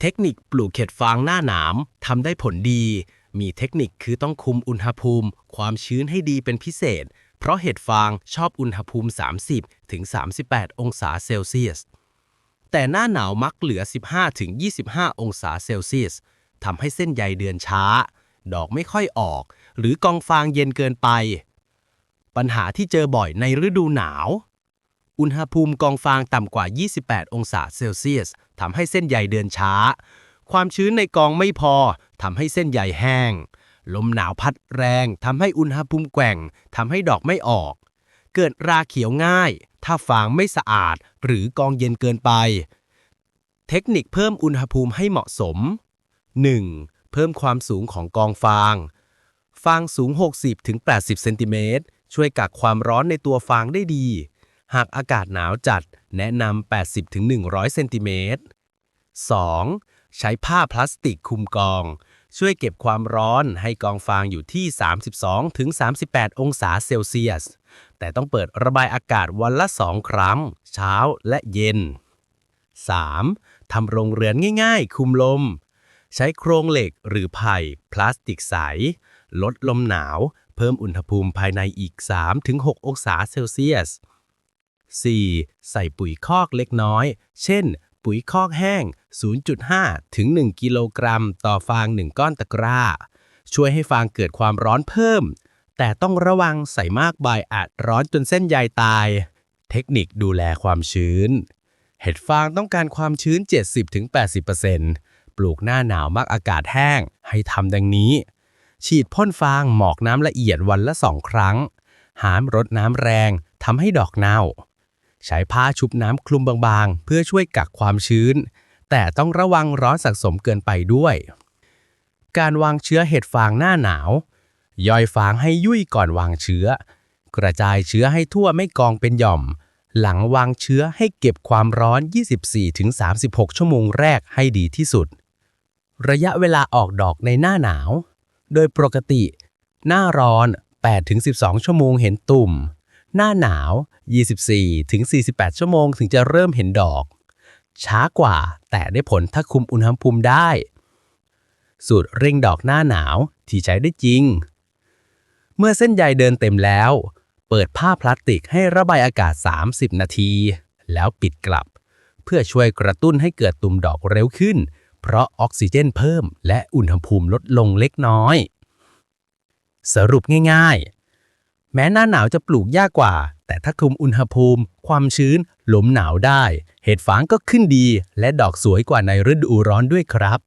เทคนิคปลูกเห็ดฟางหน้าหนามทำได้ผลดี มีเทคนิคคือต้องคุมอุณหภูมิ ความชื้นให้ดีเป็นพิเศษ เพราะเห็ดฟางชอบอุณหภูมิ 30 ถึง 38 องศาเซลเซียส แต่หน้าหนาวมักเหลือ 15 ถึง 25 องศาเซลเซียสทำให้เส้นใยเดือนช้า ดอกไม่ค่อยออก หรือกองฟางเย็นเกินไป ปัญหาที่เจอบ่อยในฤดูหนาว อุณหภูมิกองฟางต่ำกว่า 28 องศาเซลเซียสทำให้เส้นใยเดือนช้า ความชื้นในกองไม่พอทำให้เส้นใยแห้ง ลมหนาวพัดแรงทำให้อุณหภูมิแกว่งทำให้ดอกไม่ออก เกิดราเขียวง่าย ถ้าฟางไม่สะอาดหรือกองเย็นเกินไป เทคนิคเพิ่มอุณหภูมิให้เหมาะสม 1. เพิ่มความสูงของกองฟาง ฟางสูง 60-80 เซนติเมตรช่วยกักความร้อนในตัวฟางได้ดี หากอากาศหนาวจัดแนะนำ 80-100 เซนติเมตร 2. ใช้ผ้าพลาสติกคุมกอง ช่วยเก็บความร้อนให้กองฟางอยู่ที่ 32-38 องศาเซลเซียส แต่ต้องเปิดระบายอากาศวันละ 2 ครั้ง เช้าและเย็น 3. ทำโรงเรือนง่ายๆ คุมลม ใช้โครงเหล็กหรือไผ่พลาสติกใส ลดลมหนาว เพิ่มอุณหภูมิภายในอีก 3-6 องศาเซลเซียส 4. ใส่ปุ๋ยคอกเล็กน้อย เช่น ปุ๋ยคอกแห้ง 0.5 ถึง 1 กิโลกรัม ต่อฟาง 1 ก้อนตะกร้า ช่วยให้ฟางเกิดความร้อนเพิ่ม แต่ต้องระวังใส่มากใบอาจร้อนจนเส้นใยตาย เทคนิคดูแลความชื้น เห็ดฟางต้องการความชื้น 70-80%ปลูกหน้าหนาวมักอากาศแห้ง ให้ทำดังนี้ ฉีดพ่นฟางหมอกน้ำละเอียดวันละสองครั้ง หามรดน้ำแรงทำให้ดอกเน่า ใช้ผ้าชุบน้ำคลุมบางๆ เพื่อช่วยกักความชื้น แต่ต้องระวังร้อนสะสมเกินไปด้วย การวางเชื้อเห็ดฟางหน้าหนาว ย่อยฟางให้ยุ่ยก่อนวางเชื้อ กระจายเชื้อให้ทั่วไม่กองเป็นหย่อม หลังวางเชื้อให้เก็บความร้อน 24-36 ชั่วโมงแรกให้ดีที่สุด ระยะเวลาออกดอกในหน้าหนาว โดยปกติ หน้าร้อน 8-12 ชั่วโมงเห็นตุ่ม หน้าหนาว 24-48 ชั่วโมงถึงจะเริ่มเห็นดอก ช้ากว่าแต่ได้ผลถ้าคุมอุณหภูมิได้ สูตรเร่งดอกหน้าหนาวที่ใช้ได้จริง เมื่อเส้นใยเดินเต็มแล้ว เปิดผ้าพลาสติกให้ระบายอากาศ 30 นาที แล้วปิดกลับ เพื่อช่วยกระตุ้นให้เกิดตุ่มดอกเร็วขึ้น เพราะออกซิเจนเพิ่ม และอุณหภูมิลดลงเล็กน้อย สรุปง่ายๆ แม้หน้าหนาวจะปลูกยากกว่า แต่ถ้าคุมอุณหภูมิ ความชื้นลมหนาวได้ เห็ดฟางก็ขึ้นดี และดอกสวยกว่าในฤดูร้อนด้วยครับ